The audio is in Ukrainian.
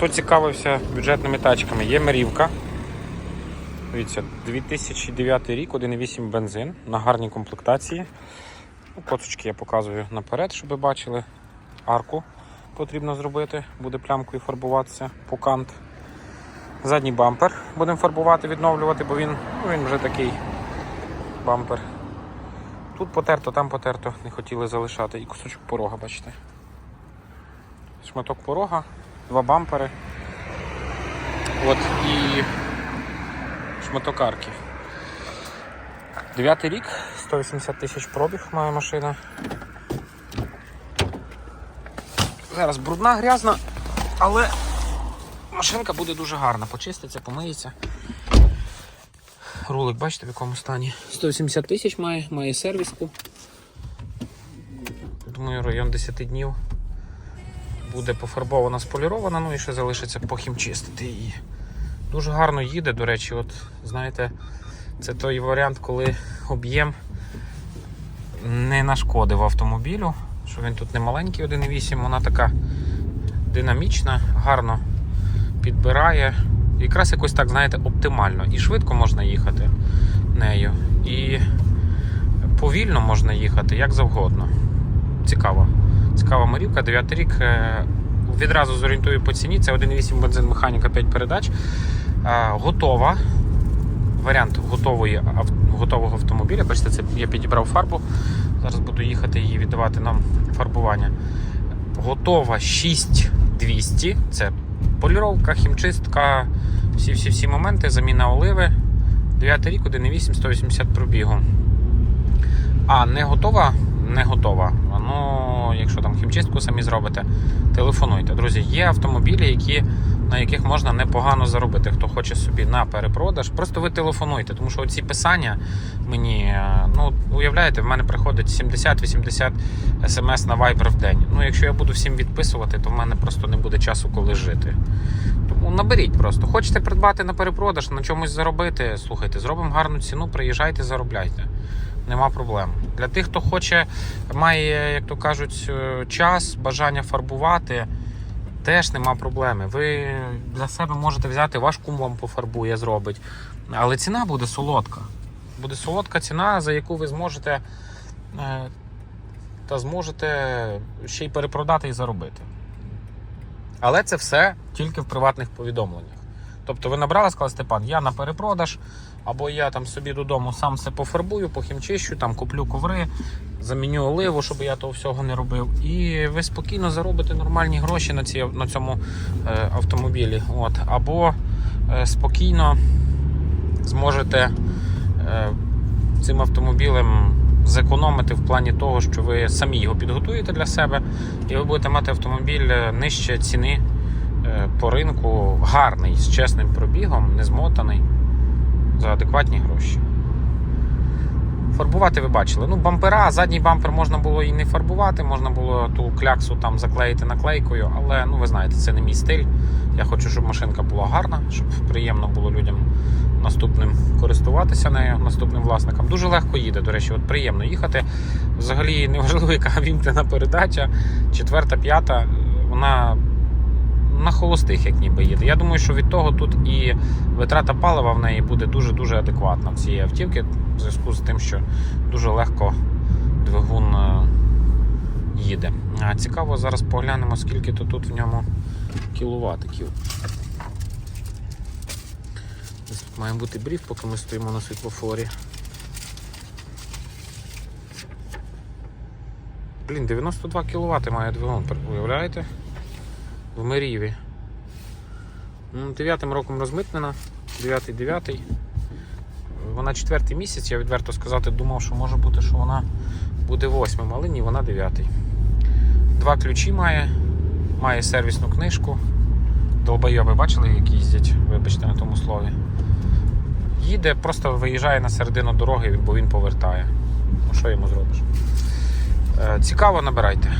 Хто цікавився бюджетними тачками, є мерівка. Дивіться, 2009 рік, 1,8 бензин на гарній комплектації. Ну, Коцочки я показую наперед, щоб ви бачили. Арку потрібно зробити, буде плямкою фарбуватися по кант. Задній бампер будемо фарбувати, відновлювати, бо він, ну, він вже такий бампер. Тут потерто, там потерто, не хотіли залишати. І кусочок порога, бачите. Шматок порога, два бампери. От і шматок арки. Дев'ятий рік, 180 тисяч пробіг має машина. Зараз брудна, грязна, але машинка буде дуже гарна, почиститься, помиється. Рулик, бачите, в якому стані. 180 тисяч має, має сервіску. Думаю, район 10 днів буде пофарбована, сполірована, ну і ще залишиться похімчистити її. Дуже гарно їде, до речі, от знаєте, це той варіант, коли об'єм не нашкодив автомобілю, що він тут не маленький 1,8, вона така динамічна, гарно підбирає. Якраз якось так, знаєте, оптимально. І швидко можна їхати нею. І повільно можна їхати, як завгодно. Цікаво. Цікава марівка, 9 рік. Е, Відразу зорієнтую по ціні. Це 1,8 бензин механіка 5 передач. Е, Готова. Варіант готової, готового автомобіля. Бачите, це я підібрав фарбу. Зараз буду їхати її віддавати нам фарбування. Готова 6200. Це поліровка, хімчистка, всі-всі-всі моменти, заміна оливи. 9 рік, 1,8, 180 пробігу. А не готова? Не готова. Якщо там хімчистку самі зробите, телефонуйте. Друзі, є автомобілі, які, на яких можна непогано заробити. Хто хоче собі на перепродаж, просто ви телефонуйте, тому що ці писання мені, е, ну, уявляєте, в мене приходить 70-80 смс на Viber в день. Ну, якщо я буду всім відписувати, то в мене просто не буде часу, коли жити. Тому наберіть просто. Хочете придбати на перепродаж, на чомусь заробити, слухайте, зробимо гарну ціну, приїжджайте, заробляйте. Нема проблем. Для тих, хто хоче, має, як то кажуть, е, час, бажання фарбувати, теж нема проблеми. Ви для себе можете взяти, ваш кум вам пофарбує, зробить. Але ціна буде солодка. Буде солодка ціна, за яку ви зможете е, та зможете ще й перепродати і заробити. Але це все тільки в приватних повідомленнях. Тобто ви набрали, сказали, Степан, я на перепродаж, або я там собі додому сам все пофарбую, похімчищу, там куплю коври, заміню оливу, щоб я того всього не робив. І ви спокійно заробите нормальні гроші на, ці, на цьому е, автомобілі. От. Або е, спокійно зможете е, цим автомобілем зекономити в плані того, що ви самі його підготуєте для себе, і ви будете мати автомобіль е, нижче ціни по ринку, гарний, з чесним пробігом, не змотаний, за адекватні гроші. Фарбувати ви бачили. Ну, бампера, задній бампер можна було і не фарбувати, можна було ту кляксу там заклеїти наклейкою, але ну ви знаєте, це не мій стиль. Я хочу, щоб машинка була гарна, щоб приємно було людям наступним користуватися нею, наступним власникам. Дуже легко їде, до речі, от приємно їхати. Взагалі неважливо, яка вімкнена передача, четверта, п'ята, вона на холостих, як ніби їде. Я думаю, що від того тут і витрата палива в неї буде дуже-дуже адекватна в цієї автівки, в зв'язку з тим, що дуже легко двигун е, їде. Цікаво, зараз поглянемо, скільки то тут в ньому кіловатиків. Тут має бути брів, поки ми стоїмо на світлофорі. Блін, 92 кВт має двигун, уявляєте? В Меріві. Ну, Дев'ятим роком розмитнена, 9-9. Вона четвертий місяць, я відверто сказати, думав, що може бути, що вона буде восьмим, але ні, вона дев'ятий. Два ключі має, має сервісну книжку. Долбойоби бачили, які їздять, вибачте на тому слові. Їде, просто виїжджає на середину дороги, бо він повертає. Ну що йому зробиш? Е, Цікаво, набирайте.